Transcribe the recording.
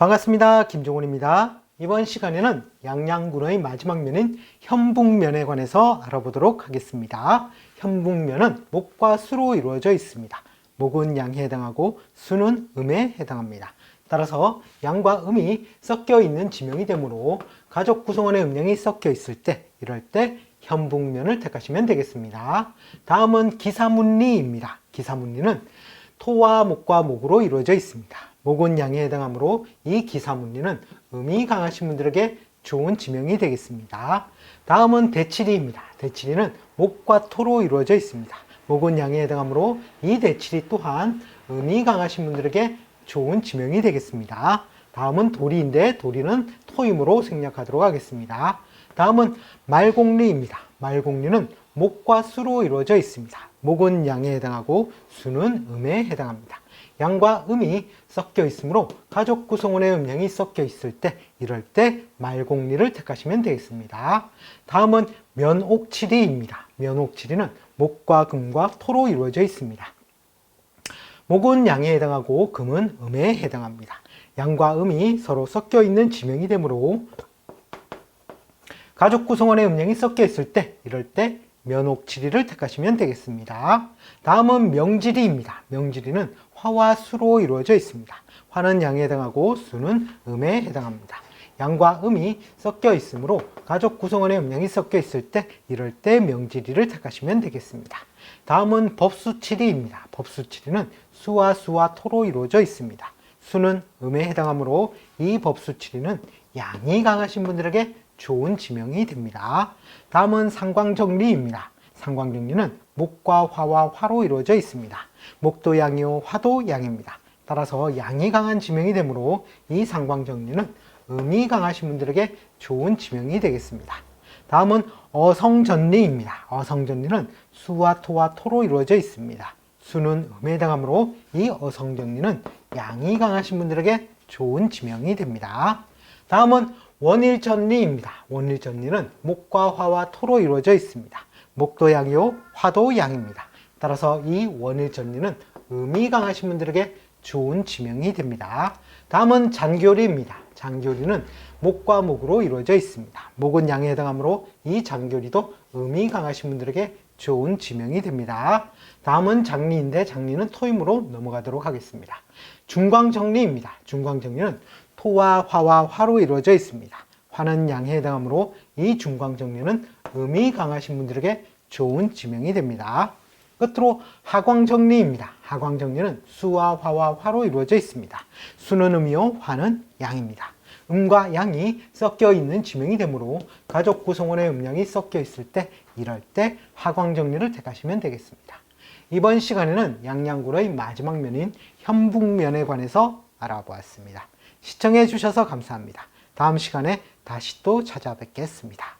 반갑습니다. 김종훈입니다. 이번 시간에는 양양군의 마지막 면인 현북면에 관해서 알아보도록 하겠습니다. 현북면은 목과 수로 이루어져 있습니다. 목은 양에 해당하고 수는 음에 해당합니다. 따라서 양과 음이 섞여 있는 지명이 되므로 가족 구성원의 음량이 섞여 있을 때 이럴 때 현북면을 택하시면 되겠습니다. 다음은 기사문리입니다. 기사문리는 토와 목과 목으로 이루어져 있습니다. 목은 양에 해당하므로 이 기사문리는 음이 강하신 분들에게 좋은 지명이 되겠습니다. 다음은 대치리입니다. 대치리는 목과 토로 이루어져 있습니다. 목은 양에 해당하므로 이 대치리 또한 음이 강하신 분들에게 좋은 지명이 되겠습니다. 다음은 도리인데 도리는 토임으로 생략하도록 하겠습니다. 다음은 말공리입니다. 말공리는 목과 수로 이루어져 있습니다. 목은 양에 해당하고 수는 음에 해당합니다. 양과 음이 섞여 있으므로 가족 구성원의 음량이 섞여 있을 때 이럴 때 말공리를 택하시면 되겠습니다. 다음은 면옥칠이입니다. 면옥칠이는 목과 금과 토로 이루어져 있습니다. 목은 양에 해당하고 금은 음에 해당합니다. 양과 음이 서로 섞여 있는 지명이 되므로 가족 구성원의 음량이 섞여 있을 때 이럴 때 면옥지리를 택하시면 되겠습니다. 다음은 명지리입니다. 명지리는 화와 수로 이루어져 있습니다. 화는 양에 해당하고 수는 음에 해당합니다. 양과 음이 섞여 있으므로 가족 구성원의 음량이 섞여 있을 때 이럴 때 명지리를 택하시면 되겠습니다. 다음은 법수치리입니다. 법수치리는 수와 수와 토로 이루어져 있습니다. 수는 음에 해당하므로 이 법수치리는 양이 강하신 분들에게 좋은 지명이 됩니다. 다음은 상광정리입니다. 상광정리는 목과 화와 화로 이루어져 있습니다. 목도 양이요, 화도 양입니다. 따라서 양이 강한 지명이 되므로 이 상광정리는 음이 강하신 분들에게 좋은 지명이 되겠습니다. 다음은 어성전리입니다. 어성전리는 수와 토와 토로 이루어져 있습니다. 수는 음에 해당하므로 이 어성전리는 양이 강하신 분들에게 좋은 지명이 됩니다. 다음은 원일전리입니다. 원일전리는 목과 화와 토로 이루어져 있습니다. 목도 양이요, 화도 양입니다. 따라서 이 원일전리는 음이 강하신 분들에게 좋은 지명이 됩니다. 다음은 장교리입니다. 장교리는 목과 목으로 이루어져 있습니다. 목은 양에 해당하므로 이 장교리도 음이 강하신 분들에게 좋은 지명이 됩니다. 다음은 장리인데 장리는 토임으로 넘어가도록 하겠습니다. 중광정리입니다. 중광정리는 토와 화와 화로 이루어져 있습니다. 화는 양에 해당하므로 이 중광정리는 음이 강하신 분들에게 좋은 지명이 됩니다. 끝으로 하광정리입니다. 하광정리는 수와 화와 화로 이루어져 있습니다. 수는 음이요, 화는 양입니다. 음과 양이 섞여 있는 지명이 되므로 가족 구성원의 음량이 섞여 있을 때 이럴 때 하광정리를 택하시면 되겠습니다. 이번 시간에는 양양구의 마지막 면인 현북면에 관해서 알아보았습니다. 시청해 주셔서 감사합니다. 다음 시간에 다시 또 찾아뵙겠습니다.